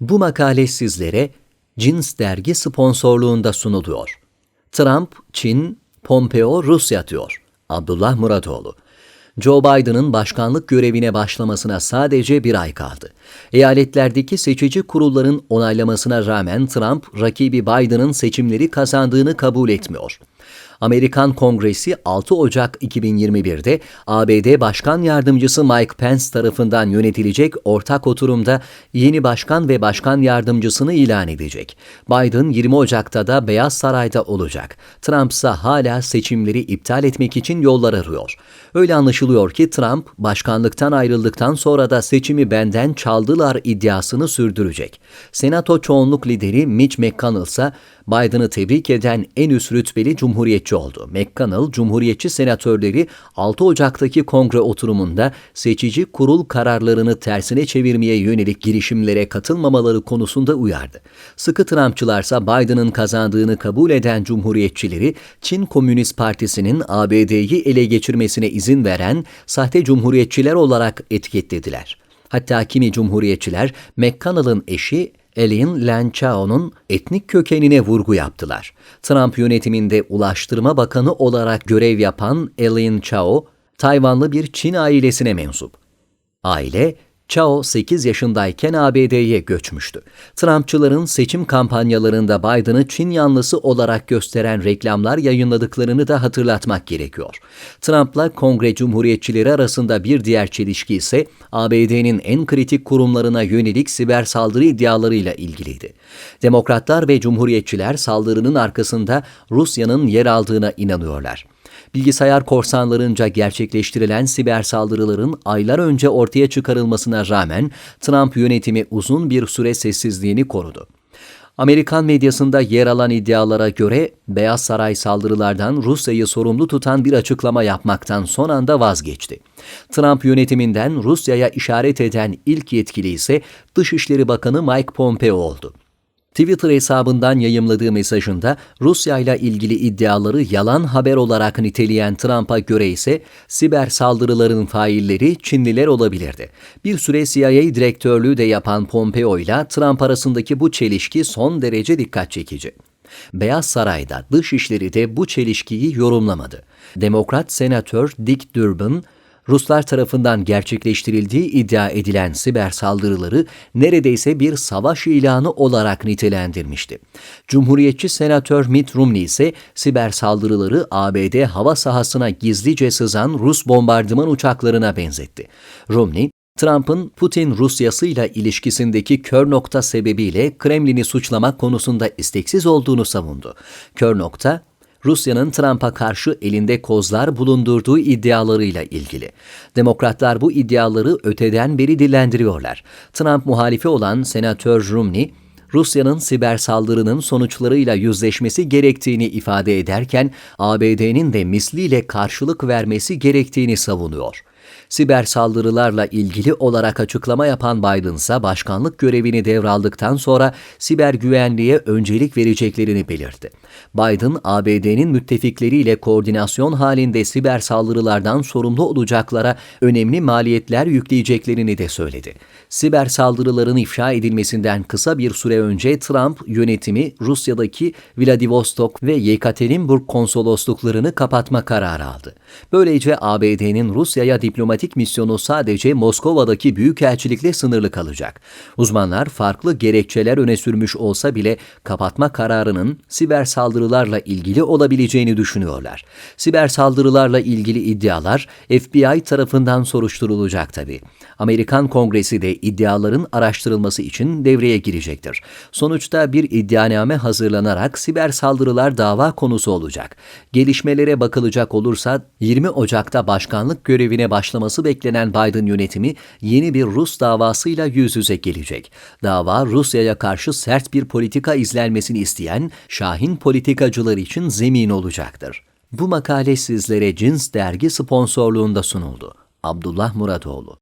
Bu makale sizlere Cins Dergi sponsorluğunda sunuluyor. Trump, Çin, Pompeo, Rusya diyor. Abdullah Muratoğlu. Joe Biden'ın başkanlık görevine başlamasına sadece bir ay kaldı. Eyaletlerdeki seçici kurulların onaylamasına rağmen Trump, rakibi Biden'ın seçimleri kazandığını kabul etmiyor. Amerikan Kongresi 6 Ocak 2021'de ABD Başkan Yardımcısı Mike Pence tarafından yönetilecek ortak oturumda yeni başkan ve başkan yardımcısını ilan edecek. Biden 20 Ocak'ta da Beyaz Saray'da olacak. Trump ise hala seçimleri iptal etmek için yollar arıyor. Öyle anlaşılıyor ki Trump başkanlıktan ayrıldıktan sonra da seçimi benden çaldılar iddiasını sürdürecek. Senato çoğunluk lideri Mitch McConnell ise Biden'ı tebrik eden en üst rütbeli cumhuriyetçi oldu. McConnell, cumhuriyetçi senatörleri 6 Ocak'taki kongre oturumunda seçici kurul kararlarını tersine çevirmeye yönelik girişimlere katılmamaları konusunda uyardı. Sıkı Trumpçılarsa Biden'ın kazandığını kabul eden cumhuriyetçileri, Çin Komünist Partisi'nin ABD'yi ele geçirmesine izin veren sahte cumhuriyetçiler olarak etiketlediler. Hatta kimi cumhuriyetçiler McConnell'ın eşi Elaine Lanchao'nun etnik kökenine vurgu yaptılar. Trump yönetiminde Ulaştırma Bakanı olarak görev yapan Elaine Chao, Tayvanlı bir Çin ailesine mensup. Aile, Chao 8 yaşındayken ABD'ye göçmüştü. Trumpçıların seçim kampanyalarında Biden'ı Çin yanlısı olarak gösteren reklamlar yayınladıklarını da hatırlatmak gerekiyor. Trump'la Kongre Cumhuriyetçileri arasında bir diğer çelişki ise ABD'nin en kritik kurumlarına yönelik siber saldırı iddialarıyla ilgiliydi. Demokratlar ve Cumhuriyetçiler saldırının arkasında Rusya'nın yer aldığına inanıyorlar bilgisayar korsanlarınca gerçekleştirilen siber saldırıların aylar önce ortaya çıkarılmasına rağmen Trump yönetimi uzun bir süre sessizliğini korudu. Amerikan medyasında yer alan iddialara göre Beyaz Saray saldırılardan Rusya'yı sorumlu tutan bir açıklama yapmaktan son anda vazgeçti. Trump yönetiminden Rusya'ya işaret eden ilk yetkili ise Dışişleri Bakanı Mike Pompeo oldu. Twitter hesabından yayımladığı mesajında Rusya ile ilgili iddiaları yalan haber olarak niteleyen Trump'a göre ise siber saldırıların failleri Çinliler olabilirdi. Bir süre CIA direktörlüğü de yapan Pompeo ile Trump arasındaki bu çelişki son derece dikkat çekici. Beyaz Saray'da dışişleri de bu çelişkiyi yorumlamadı. Demokrat senatör Dick Durbin, Ruslar tarafından gerçekleştirildiği iddia edilen siber saldırıları neredeyse bir savaş ilanı olarak nitelendirmişti. Cumhuriyetçi senatör Mitt Romney ise siber saldırıları ABD hava sahasına gizlice sızan Rus bombardıman uçaklarına benzetti. Romney, Trump'ın Putin Rusyasıyla ilişkisindeki kör nokta sebebiyle Kremlin'i suçlamak konusunda isteksiz olduğunu savundu. Kör nokta, Rusya'nın Trump'a karşı elinde kozlar bulundurduğu iddialarıyla ilgili. Demokratlar bu iddiaları öteden beri dillendiriyorlar. Trump muhalifi olan Senatör Romney, Rusya'nın siber saldırının sonuçlarıyla yüzleşmesi gerektiğini ifade ederken ABD'nin de misliyle karşılık vermesi gerektiğini savunuyor. Siber saldırılarla ilgili olarak açıklama yapan Biden ise başkanlık görevini devraldıktan sonra siber güvenliğe öncelik vereceklerini belirtti. Biden, ABD'nin müttefikleriyle koordinasyon halinde siber saldırılardan sorumlu olacaklara önemli maliyetler yükleyeceklerini de söyledi. Siber saldırıların ifşa edilmesinden kısa bir süre önce Trump yönetimi Rusya'daki Vladivostok ve Yekaterinburg konsolosluklarını kapatma kararı aldı. Böylece ABD'nin Rusya'ya diplomatik misyonu sadece Moskova'daki büyükelçilikle sınırlı kalacak. Uzmanlar farklı gerekçeler öne sürmüş olsa bile kapatma kararının siber saldırılarla ilgili olabileceğini düşünüyorlar. Siber saldırılarla ilgili iddialar FBI tarafından soruşturulacak tabii. Amerikan Kongresi de iddiaların araştırılması için devreye girecektir. Sonuçta bir iddianame hazırlanarak siber saldırılar dava konusu olacak. Gelişmelere bakılacak olursa 20 Ocak'ta başkanlık görevine başlaması beklenen Biden yönetimi yeni bir Rus davasıyla yüz yüze gelecek. Dava Rusya'ya karşı sert bir politika izlenmesini isteyen Şahin politikacılar için zemin olacaktır. Bu makale sizlere Cins dergi sponsorluğunda sunuldu. Abdullah Muratoğlu